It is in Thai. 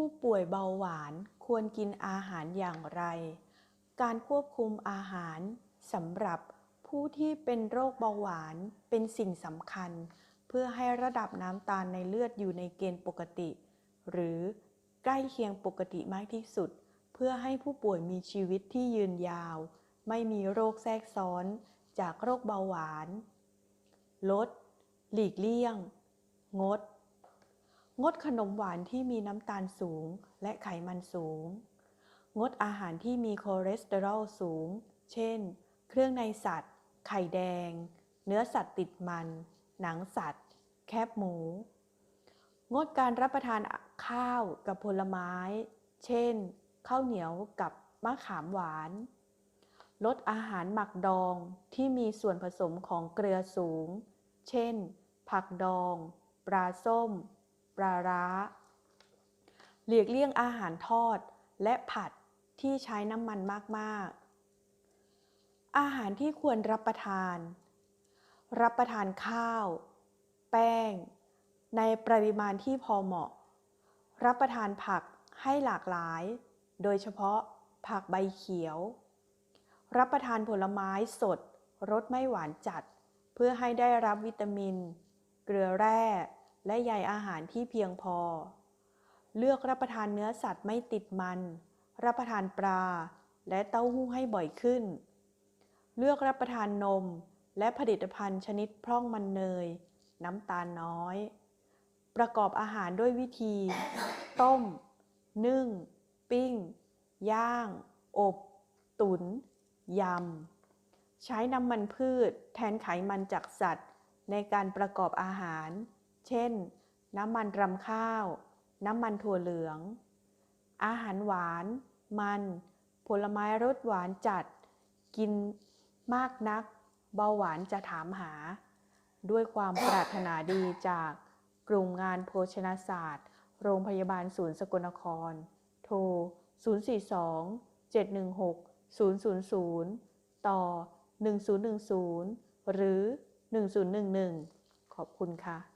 ผู้ป่วยเบาหวานควรกินอาหารอย่างไร การควบคุมอาหารสำหรับผู้ที่เป็นโรคเบาหวานเป็นสิ่งสำคัญ เพื่อให้ระดับน้ำตาลในเลือดอยู่ในเกณฑ์ปกติ หรือใกล้เคียงปกติมากที่สุด เพื่อให้ผู้ป่วยมีชีวิตที่ยืนยาว ไม่มีโรคแทรกซ้อนจากโรคเบาหวาน ลด หลีกเลี่ยง งด งดขนมหวานที่มีน้ำตาลสูงและไขมันสูง งดอาหารที่มีคอเลสเตอรอลสูง เช่น เครื่องในสัตว์ ไข่แดง เนื้อสัตว์ติดมัน หนังสัตว์ แคบหมู งดการรับประทานข้าวกับผลไม้ เช่น ข้าวเหนียวกับมะขามหวาน ลดอาหารหมักดองที่มีส่วนผสมของเกลือสูง เช่น ผักดอง ปลาส้ม ปลาร้า หลีกเลี่ยงอาหารทอดและผัดที่ใช้น้ำมันมากๆ อาหารที่ควรรับประทาน รับประทานข้าว แป้ง ในปริมาณที่พอเหมาะ รับประทานผักให้หลากหลาย โดยเฉพาะผักใบเขียว รับประทานผลไม้สดรสไม่หวานจัด เพื่อให้ได้รับวิตามิน เกลือแร่ และใยอาหารที่เพียงพอ เลือกรับประทานเนื้อสัตว์ไม่ติดมัน รับประทานปลา และเต้าหู้ให้บ่อยขึ้น เลือกรับประทานนม และผลิตภัณฑ์ชนิดพร่องมันเนย น้ำตาลน้อย ประกอบอาหารด้วยวิธี ต้ม นึ่ง ปิ้ง ย่าง อบ ตุ๋นยำ ใช้น้ำมันพืชแทนไขมันจากสัตว์ในการประกอบอาหาร เช่น น้ำมันรำข้าว น้ำมันถั่วเหลือง อาหารหวาน มัน ผลไม้รสหวานจัด กินมากนัก เบาหวานจะถามหา ด้วยความปรารถนาดีจากกลุ่มงานโภชนาศาสตร์ โรงพยาบาลศูนย์สกลนคร โทร 042 716 000 ต่อ 1010 หรือ 1011 ขอบคุณค่ะ